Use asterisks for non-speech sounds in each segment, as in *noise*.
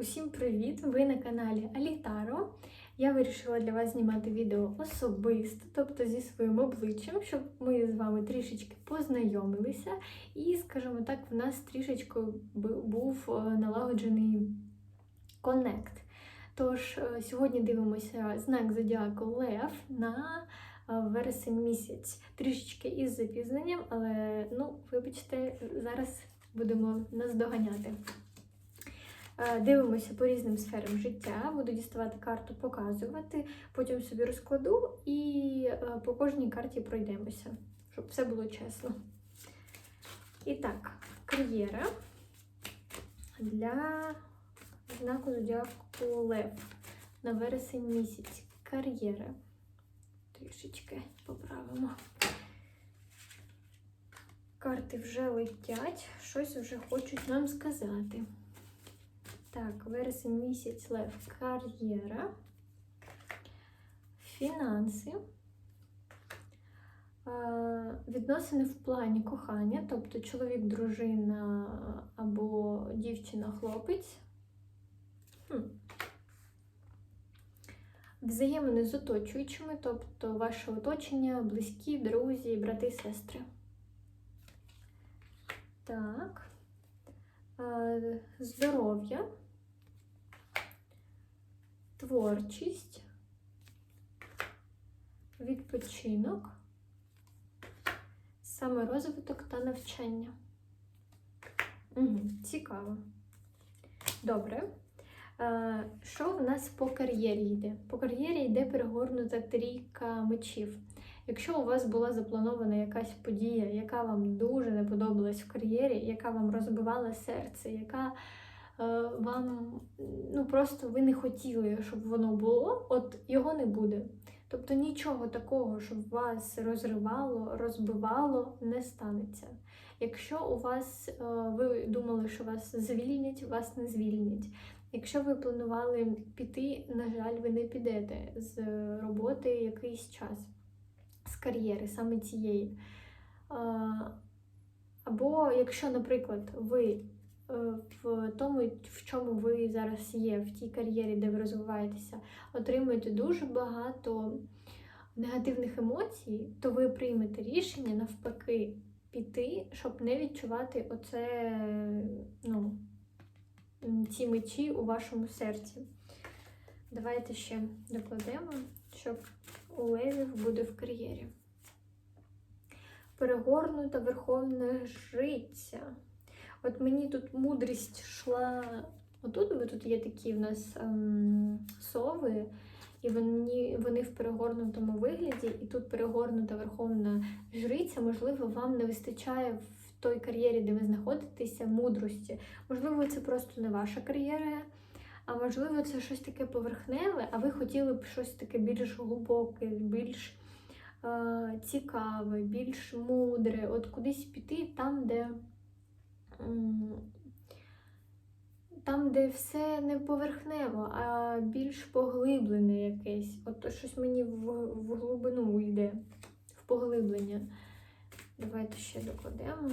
Усім привіт! Ви на каналі Алітаро. Я вирішила для вас знімати відео особисто, тобто зі своїм обличчям, щоб ми з вами трішечки познайомилися. І, скажімо так, в нас трішечки був е, налагоджений коннект. Тож е, сьогодні дивимося знак зодіаку Лев на е, вересень місяць. Трішечки із запізненням, але ну, вибачте, зараз будемо наздоганяти. Е, Дивимося по різним сферам життя. Буду діставати карту, показувати, потім собі розкладу і е, по кожній карті пройдемося, щоб все було чесно. І так, кар'єра для знаку зодіаку Лев на вересень місяць. Кар'єра. Трішечки поправимо. Карти вже летять, щось вже хочуть нам сказати. Так, вересень місяць лев, кар'єра, фінанси, відносини в плані кохання, тобто чоловік, дружина або дівчина, хлопець. Хм. Взаємини з оточуючими, тобто ваше оточення, близькі, друзі, брати, сестри. Так. Е, Здоров'я, творчість, відпочинок, саморозвиток та навчання. Угу, цікаво. Добре. Е, Що в нас по кар'єрі йде? По кар'єрі йде перегорнута трійка мечів. Якщо у вас була запланована якась подія, яка вам дуже не подобалась в кар'єрі, яка вам розбивала серце, яка е, вам ну просто ви не хотіли, щоб воно було, от його не буде. Тобто нічого такого, щоб вас розривало, розбивало, не станеться. Якщо у вас е, ви думали, що вас звільнять, вас не звільнять. Якщо ви планували піти, на жаль, ви не підете з роботи якийсь час кар'єри, саме цієї. Або якщо, наприклад, ви е, в тому, в чому ви зараз є, в тій кар'єрі, де ви розвиваєтеся, отримуєте дуже багато негативних емоцій, то ви приймете рішення навпаки піти, щоб не відчувати оце, ну, ці мечі у вашому серці. Давайте ще докладемо, щоб у левів буде в кар'єрі. Перегорнута верховна жриця. От мені тут мудрість йшла. Отут, бо тут є такі в нас ем, сови, і вони, вони в перегорнутому вигляді, і тут перегорнута верховна жриця. Можливо, вам не вистачає в той кар'єрі, де ви знаходитеся, мудрості. Можливо, це просто не ваша кар'єра. А можливо, це щось таке поверхневе, а ви хотіли б щось таке більш глибоке, більш е, цікаве, більш мудре, от кудись піти там, де там, де все не поверхнево, а більш поглиблене якесь. От щось мені в, в глибину йде, в поглиблення. Давайте ще докладемо.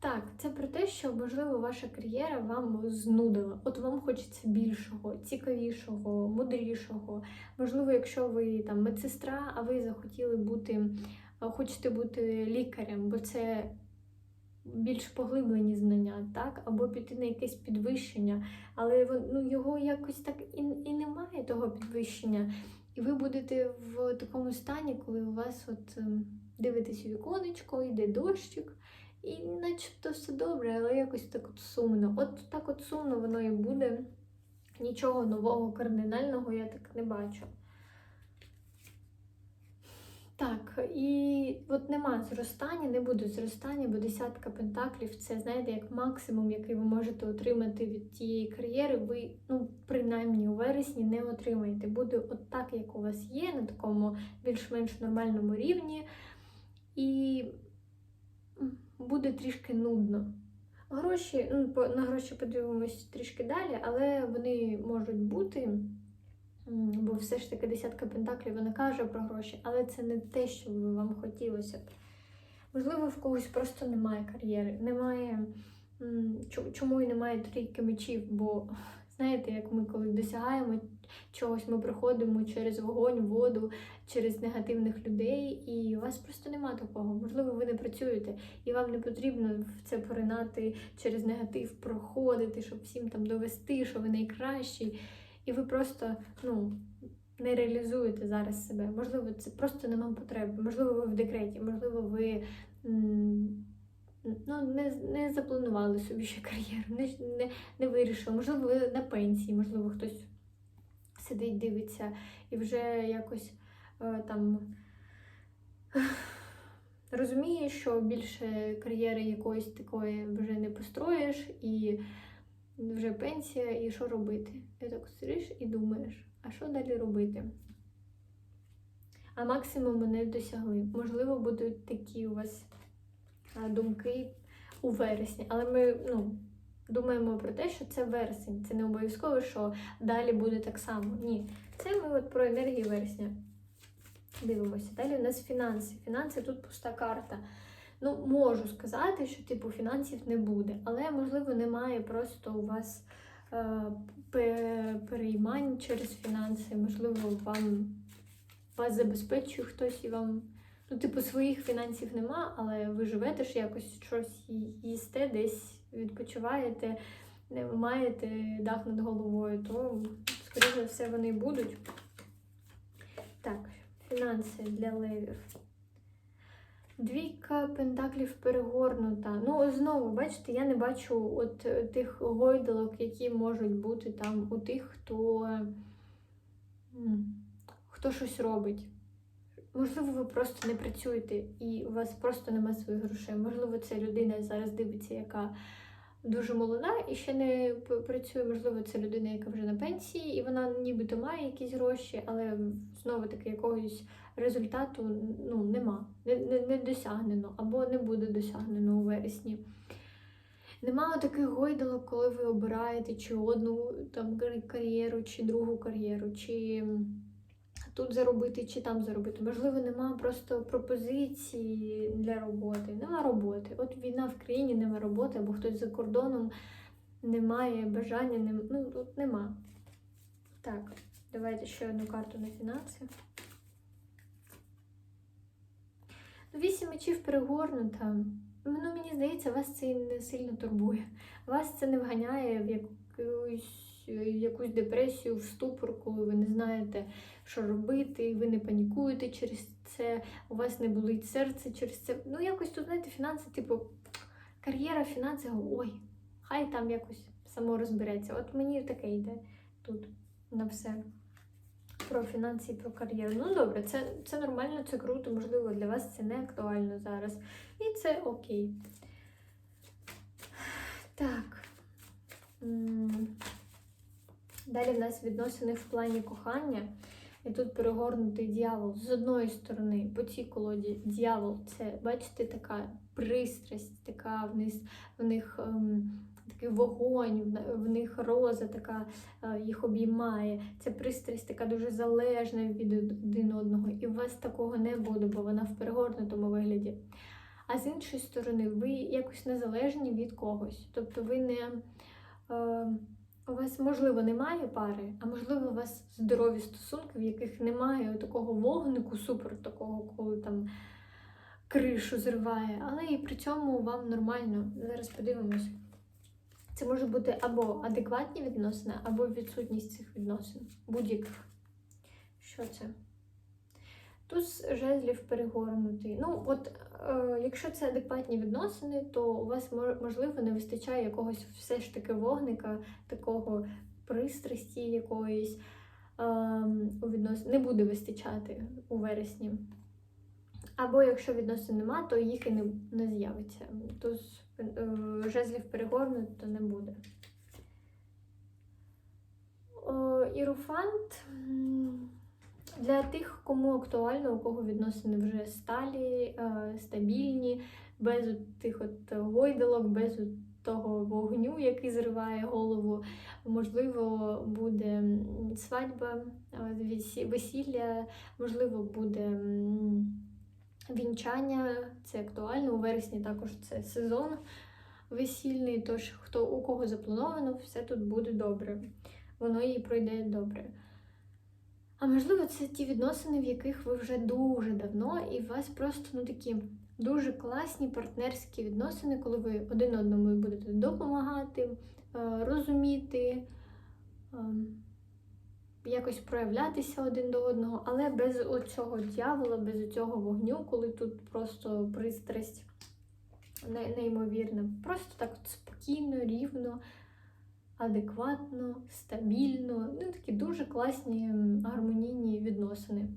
Так, це про те, що, можливо, ваша кар'єра вам знудила. От вам хочеться більшого, цікавішого, мудрішого. Можливо, якщо ви там медсестра, а ви захотіли бути, хочете бути лікарем, бо це більш поглиблені знання, так? Або піти на якесь підвищення, але ну, його якось так і, і немає, того підвищення. І ви будете в такому стані, коли у вас от ем, дивитесь віконечко, йде дощик. І начебто все добре, але якось так от сумно. От так от сумно воно і буде. Нічого нового, кардинального я так не бачу. Так, і от нема зростання, не буде зростання, бо десятка пентаклів це, знаєте, як максимум, який ви можете отримати від тієї кар'єри, ви, ну, принаймні у вересні не отримаєте. Буде от так, як у вас є, на такому більш-менш нормальному рівні. І буде трішки нудно. Гроші, ну, на гроші подивимось трішки далі, але вони можуть бути, бо все ж таки десятка пентаклів вона каже про гроші, але це не те, що вам хотілося б. Можливо, в когось просто немає кар'єри, немає чому і немає трійки мечів? Бо знаєте, як ми коли досягаємо чогось, ми проходимо через вогонь, воду, через негативних людей, і у вас просто нема такого. Можливо, ви не працюєте, і вам не потрібно в це поринати через негатив, проходити, щоб всім там довести, що ви найкращий. І ви просто ну, не реалізуєте зараз себе. Можливо, це просто нема потреби. Можливо, ви в декреті, можливо, ви. м, Ну, не, не запланували собі ще кар'єру, не, не, не вирішили. Можливо, на пенсії, можливо, хтось сидить, дивиться і вже якось е, там розуміє, що більше кар'єри якоїсь такої вже не построїш, і вже пенсія, і що робити? І так сидиш і думаєш, а що далі робити? А максимуму не досягли. Можливо, будуть такі у вас думки у вересні, але ми ну, думаємо про те, що це вересень. Це не обов'язково, що далі буде так само. Ні. Це ми от про енергію вересня дивимося. Далі у нас фінанси. Фінанси тут пуста карта. Ну, можу сказати, що типу фінансів не буде, але можливо немає просто у вас е, переймань через фінанси. Можливо, вам вас забезпечує хтось і вам. Ну, типу, своїх фінансів нема, але ви живете ж якось щось їсте, десь відпочиваєте, не маєте дах над головою, то, скоріше за все, вони будуть. Так, фінанси для левів. Двійка пентаклів перегорнута. Ну, знову, бачите, я не бачу от е, тих гойдалок, які можуть бути там у тих, хто, хто щось робить. Можливо, ви просто не працюєте і у вас просто немає своїх грошей. Можливо, це людина зараз дивиться, яка дуже молода і ще не працює. Можливо, це людина, яка вже на пенсії, і вона нібито має якісь гроші, але знову таки якогось результату ну, нема, не, не, не досягнено або не буде досягнено у вересні. Нема таких гойдалок, коли ви обираєте чи одну там кар'єру, чи другу кар'єру, чи тут заробити, чи там заробити. Можливо, нема просто пропозиції для роботи. Нема роботи. От війна в країні, нема роботи, або хтось за кордоном немає бажання, нем... ну тут нема. Так, давайте ще одну карту на фінанси. Ну, Вісім мечів перегорнута. Ну, мені здається, вас це не сильно турбує. Вас це не вганяє в якусь, якусь депресію, в ступор, коли ви не знаєте, що робити, ви не панікуєте через це, у вас не болить серце через це. Ну, якось тут, знаєте, фінанси, типу, кар'єра, фінанси, ой, хай там якось само розбереться. От мені таке йде тут на все. Про фінанси і про кар'єру. Ну добре, це, це нормально, це круто, можливо, для вас це не актуально зараз. І це окей. Так. Далі в нас відносини в плані кохання. І тут перегорнутий дьявол. З одної сторони, по цій колоді дьявол це, бачите, така пристрасть, така в них, в них ем, такий вогонь, в них роза така е, їх обіймає. Це пристрасть така дуже залежна від один одного. І у вас такого не буде, бо вона в перегорнутому вигляді. А з іншої сторони, ви якось незалежні від когось. Тобто ви не. Е, у вас, можливо, немає пари, а можливо, у вас здорові стосунки, в яких немає такого вогнику, супер такого, коли там кришу зриває, але і при цьому вам нормально. Зараз подивимось. Це може бути або адекватні відносини, або відсутність цих відносин. Будь-яких. Що це? Туз жезлів перегорнутий. Ну, от якщо це адекватні відносини, то у вас можливо не вистачає якогось все ж таки вогника, такого пристрасті якоїсь ем, у віднос... не буде вистачати у вересні. Або якщо відносин нема, то їх і не, не з'явиться. Туз е, жезлів перегорнуть, то не буде. О, Іруфант. Для тих, кому актуально, у кого відносини вже сталі, е, стабільні, без тих от гойдалок, без того вогню, який зриває голову, можливо, буде свадьба, е, весілля, можливо, буде вінчання. Це актуально. У вересні також це сезон весільний, тож хто у кого заплановано, все тут буде добре. Воно їй пройде добре. А можливо, це ті відносини, в яких ви вже дуже давно, і у вас просто ну такі дуже класні партнерські відносини, коли ви один одному будете допомагати, е, розуміти, ем, якось проявлятися один до одного, але без оцього дьявола, без цього вогню, коли тут просто пристрасть неймовірна. Просто так от спокійно, рівно, адекватно, стабільно. Ну, такі дуже класні гармонійні відносини.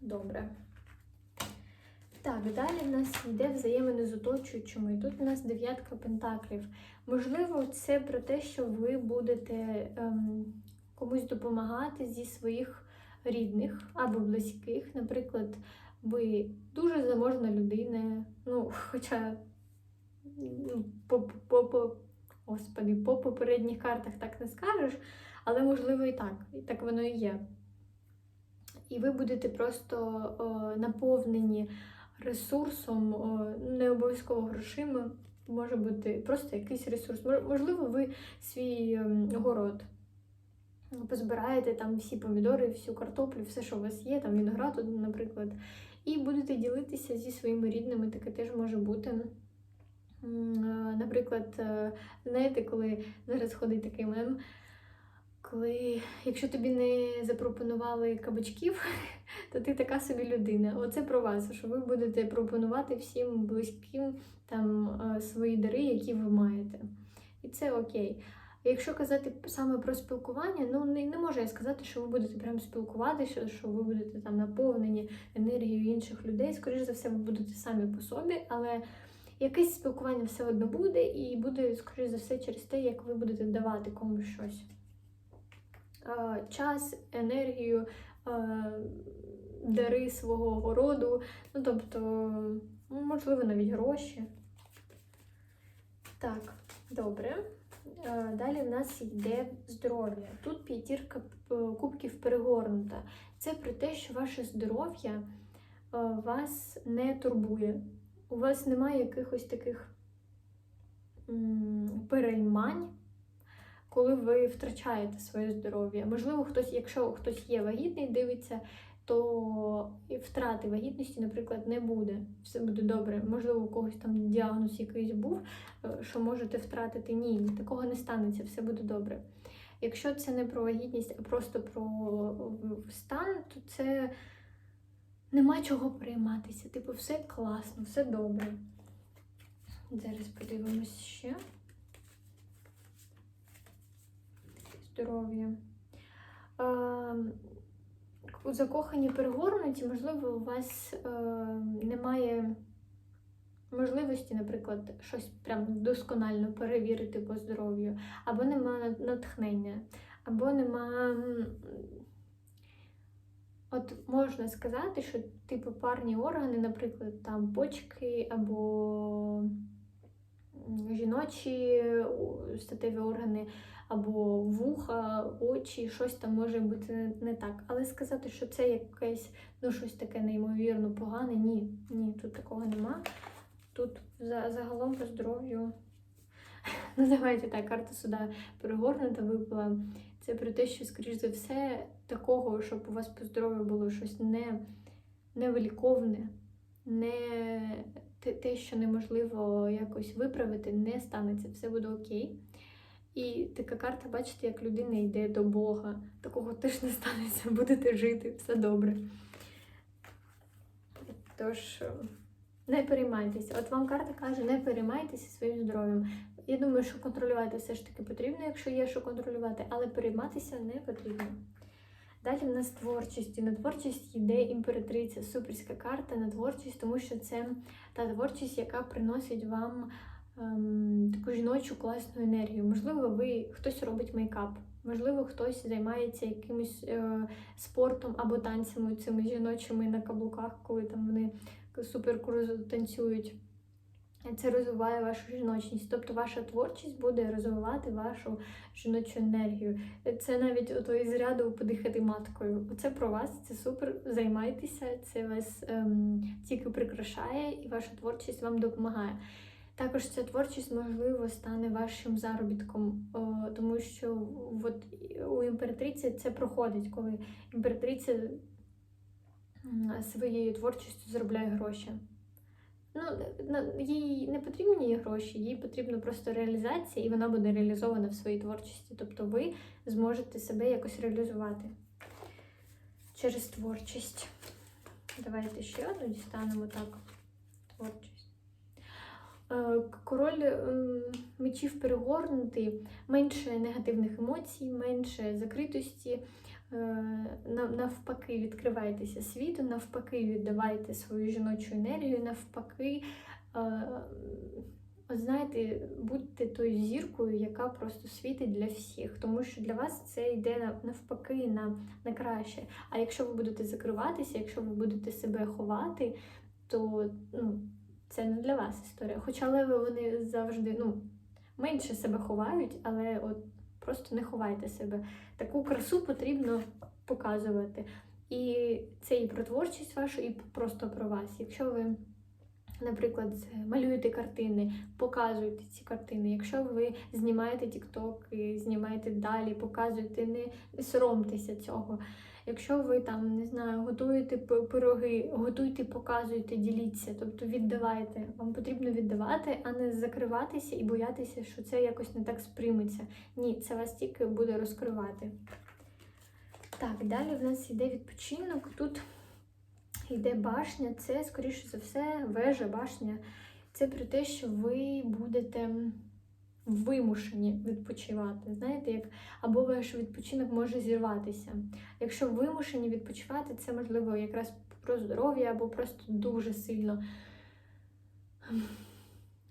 Добре. Так, далі в нас йде взаємини з оточуючими. І тут у нас дев'ятка пентаклів. Можливо, це про те, що ви будете ем, комусь допомагати зі своїх рідних або близьких. Наприклад, ви дуже заможна людина, ну, хоча по, по, господи, по попередніх картах так не скажеш, але можливо і так, і так воно і є. І ви будете просто о, наповнені ресурсом, о, не обов'язково грошима, може бути просто якийсь ресурс. Можливо, ви свій ем, город позбираєте там всі помідори, всю картоплю, все, що у вас є, там виноград, наприклад, і будете ділитися зі своїми рідними, таке теж може бути. Е, Наприклад, е, знаєте, коли зараз ходить такий мем, коли якщо тобі не запропонували кабачків, *laughs* то ти така собі людина. Оце про вас, що ви будете пропонувати всім близьким там е, свої дари, які ви маєте. І це окей. Якщо казати саме про спілкування, ну не, не можу я сказати, що ви будете прям спілкуватися, що ви будете там наповнені енергією інших людей. Скоріше за все, ви будете самі по собі, але якесь спілкування все одно буде, і буде, скоріше за все, через те, як ви будете давати комусь щось. Е, Час, енергію, е, дари свого роду, ну тобто, ну, можливо, навіть гроші. Так, добре. Е, Далі в нас йде здоров'я. Тут п'ятірка кубків перегорнута. Це про те, що ваше здоров'я е, вас не турбує. У вас немає якихось таких переймань, коли ви втрачаєте своє здоров'я. Можливо, хтось, якщо хтось є вагітний, дивиться, то втрати вагітності, наприклад, не буде. Все буде добре. Можливо, у когось там діагноз якийсь був, е, що можете втратити. Ні, такого не станеться, все буде добре. Якщо це не про вагітність, а просто про стан, то це нема чого перейматися. Типу, все класно, все добре. Зараз подивимось ще. Здоров'я. Закохані перегорнуті, можливо, у вас е, немає можливості, наприклад, щось прям досконально перевірити по здоров'ю, або немає натхнення, або нема. От можна сказати, що типу парні органи, наприклад, там почки або жіночі статеві органи, або вуха, очі, щось там може бути не, так. Але сказати, що це якесь ну, щось таке неймовірно погане, ні, ні, тут такого нема. Тут за, загалом по здоров'ю. *laughs* Ну, давайте так, карта суда перегорнута випала. Це про те, що, скоріш за все, такого, щоб у вас по здоров'ю було щось не, невиліковне, не те, що неможливо якось виправити, не станеться, все буде окей. І така карта, бачите, як людина йде до Бога. Такого теж не станеться, *laughs* будете жити, все добре. Тож, не переймайтеся. От вам карта каже, не переймайтеся своїм здоров'ям. Я думаю, що контролювати все ж таки потрібно, якщо є що контролювати, але перейматися не потрібно. Далі в нас творчість. І на творчість йде імператриця, суперська карта на творчість, тому що це та творчість, яка приносить вам ем, таку жіночу класну енергію. Можливо, ви хтось робить мейкап, можливо, хтось займається якимось е, спортом або танцями цими жіночими на каблуках, коли там вони супер танцюють. Це розвиває вашу жіночність. Тобто ваша творчість буде розвивати вашу жіночу енергію. Це навіть ото із ряду подихати маткою. Оце про вас, це супер. Займайтеся, це вас ем, тільки прикрашає і ваша творчість вам допомагає. Також ця творчість, можливо, стане вашим заробітком, о, тому що от у імператриці це проходить, коли імператриця своєю творчістю заробляє гроші. Ну, їй не потрібні гроші, їй потрібна просто реалізація, і вона буде реалізована в своїй творчості. Тобто ви зможете себе якось реалізувати через творчість. Давайте ще одну дістанемо так. Творчість. Е, Король мечів перегорнутий, менше негативних емоцій, менше закритості. Е, на- Навпаки, відкривайтеся світу, навпаки, віддавайте свою жіночу енергію, навпаки, е, знаєте, будьте тою зіркою, яка просто світить для всіх. Тому що для вас це йде навпаки на, на краще. А якщо ви будете закриватися, якщо ви будете себе ховати, то ну, це не для вас історія. Хоча леви вони завжди ну, менше себе ховають, але от просто не ховайте себе. Таку красу потрібно показувати. І це і про творчість вашу, і просто про вас. Якщо ви, наприклад, малюєте картини, показуйте ці картини. Якщо ви знімаєте і знімаєте далі, показуйте, не, соромтеся цього. Якщо ви там не знаю, готуєте пироги, готуйте, показуйте, діліться, тобто віддавайте. Вам потрібно віддавати, а не закриватися і боятися, що це якось не так сприйметься. Ні, це вас тільки буде розкривати. Так, далі в нас йде відпочинок. Тут йде башня, це, скоріше за все, вежа, башня. Це про те, що ви будете вимушені відпочивати. Знаєте, як або ваш відпочинок може зірватися. Якщо вимушені відпочивати, це можливо якраз про здоров'я або просто дуже сильно.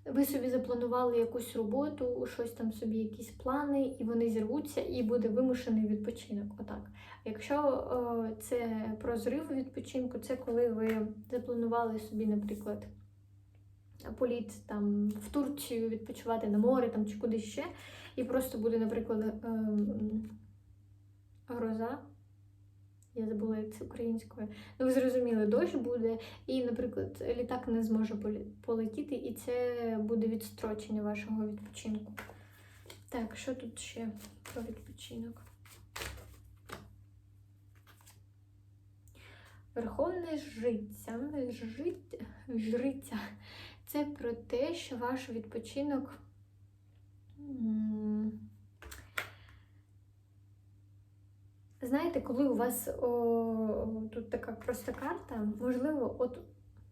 Ви собі запланували якусь роботу, щось там собі, якісь плани, і вони зірвуться, і буде вимушений відпочинок. Отак. Якщо е, це про зрив відпочинку, це коли ви запланували собі, наприклад, політ там в Турцію відпочивати на море там чи кудись ще, і просто буде, наприклад, ем, гроза. Я забула, як це українською. Ну, ви зрозуміли, дощ буде, і, наприклад, літак не зможе полетіти, і це буде відстрочення вашого відпочинку. Так, що тут ще про відпочинок? Верховне життя. Жит... Жриця. Це про те, що ваш відпочинок. м, Знаєте, коли у вас о, тут така проста карта, можливо, от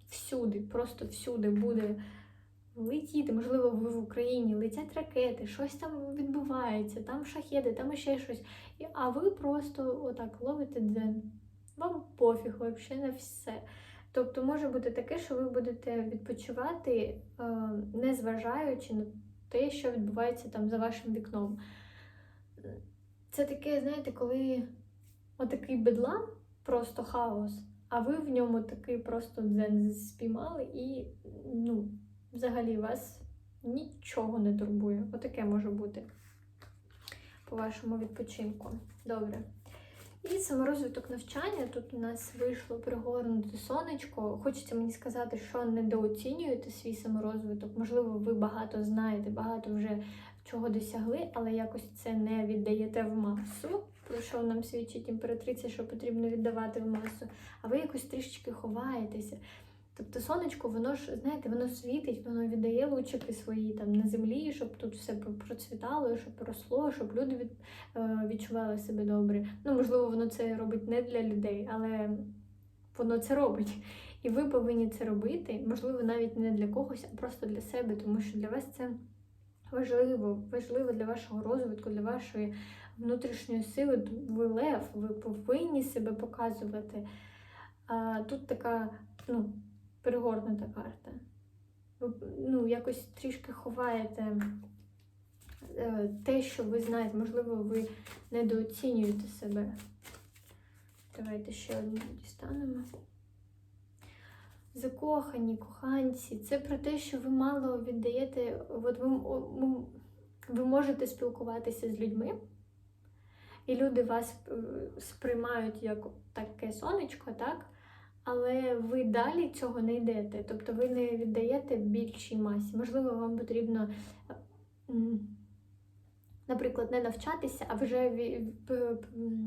всюди, просто всюди буде летіти, можливо, ви в Україні летять ракети, щось там відбувається, там шахеди, там ще щось. А ви просто отак ловите дзен. Вам пофіг взагалі на все. Тобто може бути таке, що ви будете відпочивати, е, не зважаючи на те, що відбувається там за вашим вікном. Це таке, знаєте, коли отакий бедлам, просто хаос, а ви в ньому такий просто дзен спіймали і ну, взагалі вас нічого не турбує. Отаке може бути по вашому відпочинку. Добре. І саморозвиток навчання. Тут у нас вийшло перегорнути сонечко. Хочеться мені сказати, що недооцінюєте свій саморозвиток. Можливо, ви багато знаєте, багато вже чого досягли, але якось це не віддаєте в масу. Про що нам свідчить імператриця, що потрібно віддавати в масу, а ви якось трішечки ховаєтеся. Тобто сонечко, воно ж, знаєте, воно світить, воно віддає лучики свої там на землі, щоб тут все процвітало, щоб росло, щоб люди від, е, відчували себе добре. Ну, можливо, воно це робить не для людей, але воно це робить. І ви повинні це робити, можливо, навіть не для когось, а просто для себе, тому що для вас це важливо, важливо для вашого розвитку, для вашої внутрішньої сили. Ви лев, ви повинні себе показувати. А тут така, ну, перегорнута карта. Ви ну, якось трішки ховаєте е, те, що ви знаєте, можливо, ви недооцінюєте себе. Давайте ще одну дістанемо. Закохані, коханці. Це про те, що ви мало віддаєте. От ви, ви можете спілкуватися з людьми, і люди вас е, сприймають як таке сонечко, так? але ви далі цього не йдете. Тобто ви не віддаєте більшій масі. Можливо, вам потрібно, наприклад, не навчатися, а вже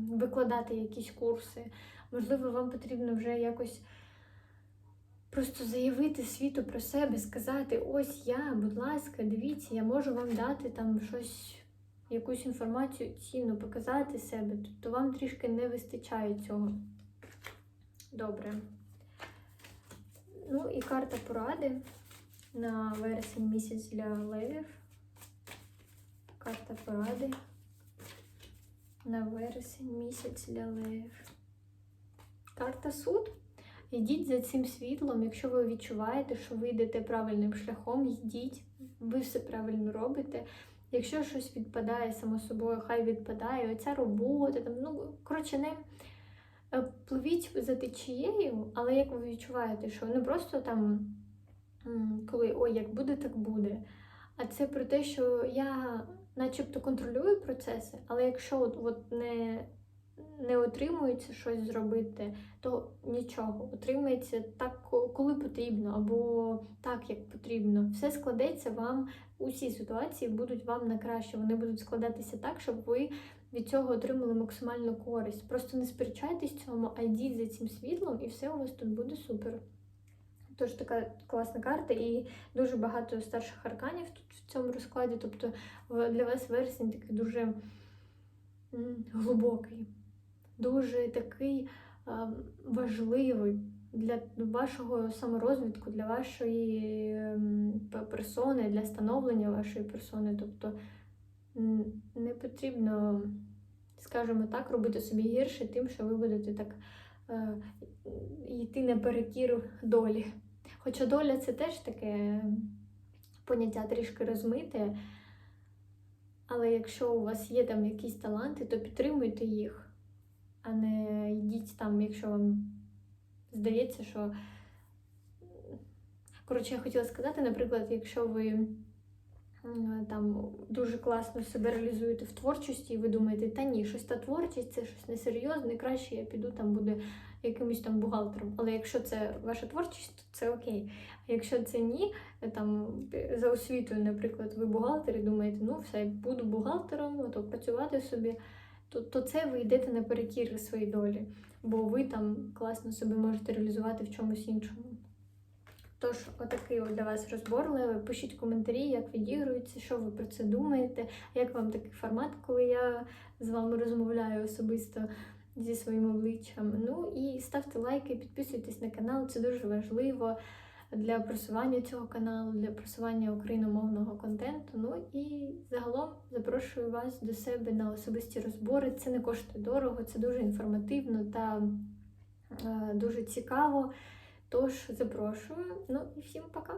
викладати якісь курси. Можливо, вам потрібно вже якось просто заявити світу про себе, сказати: ось я, будь ласка, дивіться, я можу вам дати там щось, якусь інформацію цінну, показати себе. Тобто вам трішки не вистачає цього. Добре. Ну і карта поради на вересень місяць для левів. Карта поради на вересень місяць для левів. Карта суд. Йдіть за цим світлом, якщо ви відчуваєте, що ви йдете правильним шляхом, йдіть, ви все правильно робите. Якщо щось відпадає само собою, хай відпадає, оця робота, там, ну, коротше, не е, пливіть за течією, але як ви відчуваєте, що не просто там, коли ой, як буде, так буде. А це про те, що я начебто контролюю процеси, але якщо от, от не, не отримується щось зробити, то нічого. Отримається так, коли потрібно, або так, як потрібно. Все складеться вам, усі ситуації будуть вам на краще. Вони будуть складатися так, щоб ви від цього отримали максимальну користь. Просто не сперечайтесь цьому, а йдіть за цим світлом, і все у вас тут буде супер. Тож така класна карта, і дуже багато старших арканів тут в цьому розкладі. Тобто для вас вересень такий дуже глибокий, дуже такий важливий для вашого саморозвитку, для вашої ем, персони, для становлення вашої персони. Тобто не потрібно, скажімо так, робити собі гірше тим, що ви будете так е, йти наперекір долі. Хоча доля це теж таке поняття трішки розмите. Але якщо у вас є там якісь таланти, то підтримуйте їх, а не йдіть там, якщо вам здається, що. Коротше, я хотіла сказати, наприклад, якщо ви там дуже класно себе реалізуєте в творчості, і ви думаєте, та ні, щось та творчість, це щось несерйозне, краще я піду там буду якимось там бухгалтером. Але якщо це ваша творчість, то це окей. А якщо це ні, там за освітою, наприклад, ви бухгалтер і думаєте, ну все, буду бухгалтером, ото працювати собі, то, то це ви йдете наперекір своїй долі, бо ви там класно себе можете реалізувати в чомусь іншому. Тож, отакий от для вас розбор. Леви. Пишіть коментарі, як відігрується, що ви про це думаєте, як вам такий формат, коли я з вами розмовляю особисто зі своїм обличчям. Ну і ставте лайки, підписуйтесь на канал, це дуже важливо для просування цього каналу, для просування україномовного контенту. Ну і загалом запрошую вас до себе на особисті розбори. Це не коштує дорого, це дуже інформативно та е, дуже цікаво. Тож запрошую. Ну і всім пока!